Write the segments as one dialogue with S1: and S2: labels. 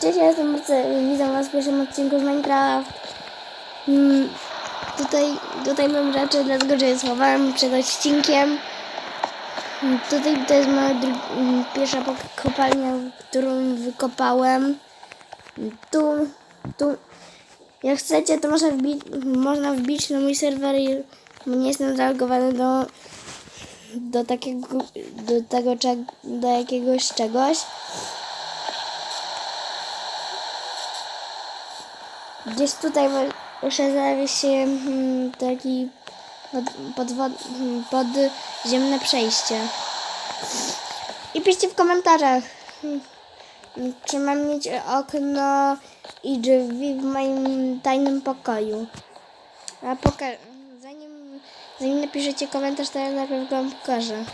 S1: Cześć, ja jestem Marce, witam was w pierwszym odcinku z Minecraft. Mm, tutaj, tutaj mam rzeczy, dlatego że je schowałem przed odcinkiem. Mm, Tutaj to jest moja mm, pierwsza kopalnia, którą wykopałem. Mm, Tu, tu, jak chcecie, to można wbić, można wbić na mój serwer, i- nie jestem zalogowany do, do takiego, do tego, do jakiegoś czegoś. Gdzieś tutaj muszę znaleźć się mm, taki pod, podwod, mm, podziemne przejście. I piszcie w komentarzach, mm, czy mam mieć okno i drzwi w moim tajnym pokoju. A zanim, zanim napiszecie komentarz, to ja najpierw wam pokażę.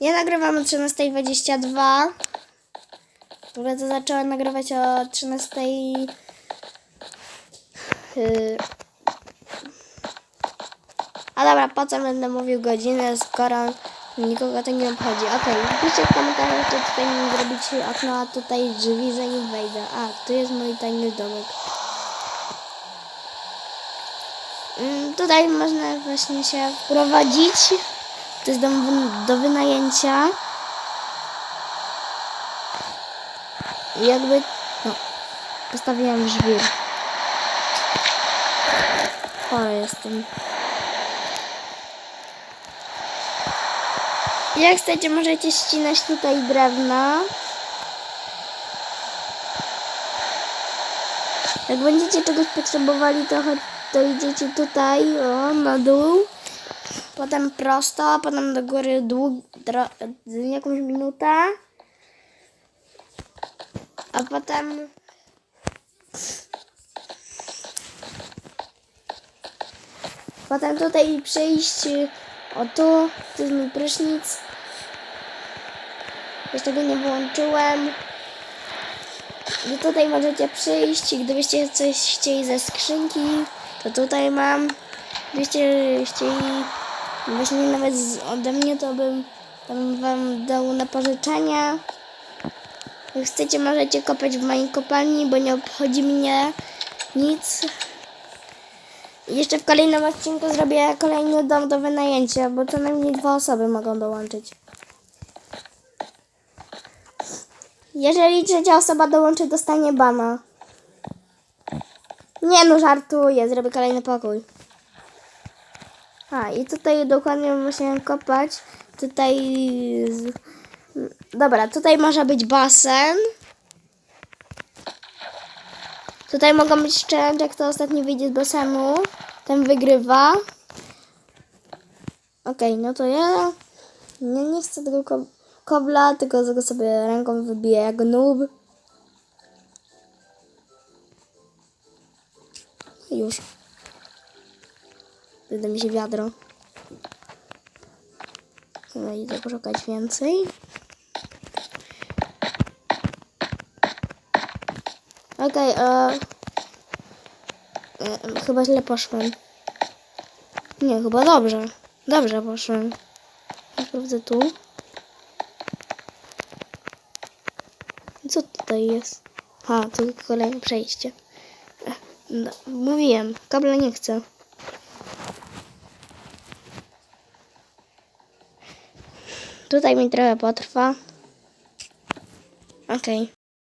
S1: Ja nagrywam o 13.22. To zaczęłam nagrywać o 13. Yy. A dobra, po co będę mówił godzinę, skoro nikogo to nie obchodzi. Okej, piszcie w komentarzach, czy tutaj mi zrobić okno, a tutaj drzwi, zanim wejdę. A, tu jest mój tajny domek. Mm, Tutaj można właśnie się wprowadzić. To jest dom do wynajęcia. I jakby... No, postawiłam żwir. Chory jestem. Jak chcecie, możecie ścinać tutaj drewna. Jak będziecie czegoś potrzebowali, to, to idziecie tutaj, o, na dół. Potem prosto, potem do góry dług, jakąś minutę. A potem... Potem tutaj przyjść, o tu, tu jest mój prysznic. Jeszcze go nie wyłączyłem. I tutaj możecie przyjść, gdybyście coś chcieli ze skrzynki, to tutaj mam. Gdybyście chcieli właśnie nawet ode mnie, to bym, to bym wam dał na pożyczenia. Chcecie, możecie kopać w mojej kopalni, bo nie obchodzi mnie nic. Jeszcze w kolejnym odcinku zrobię kolejny dom do wynajęcia, bo co najmniej dwa osoby mogą dołączyć. Jeżeli trzecia osoba dołączy, dostanie bana. Nie no, żartuję, zrobię kolejny pokój. A, i tutaj dokładnie musiałem kopać. Tutaj... Dobra, tutaj może być basen. Tutaj mogą być challenge, jak to ostatni wyjdzie z basenu. Ten wygrywa. Okej, no to ja nie, nie chcę tego ko- kobla, tylko tego sobie ręką wybiję jak noob. Już. Wyda mi się wiadro. Chyba idę poszukać więcej. Okej, e, e, chyba źle poszłem. Nie, chyba dobrze. Dobrze poszłem. Sprawdzę tu. Co tutaj jest? A, tu kolejne przejście. E, No, mówiłem, kabla nie chcę. Tutaj mi trochę potrwa. Okej.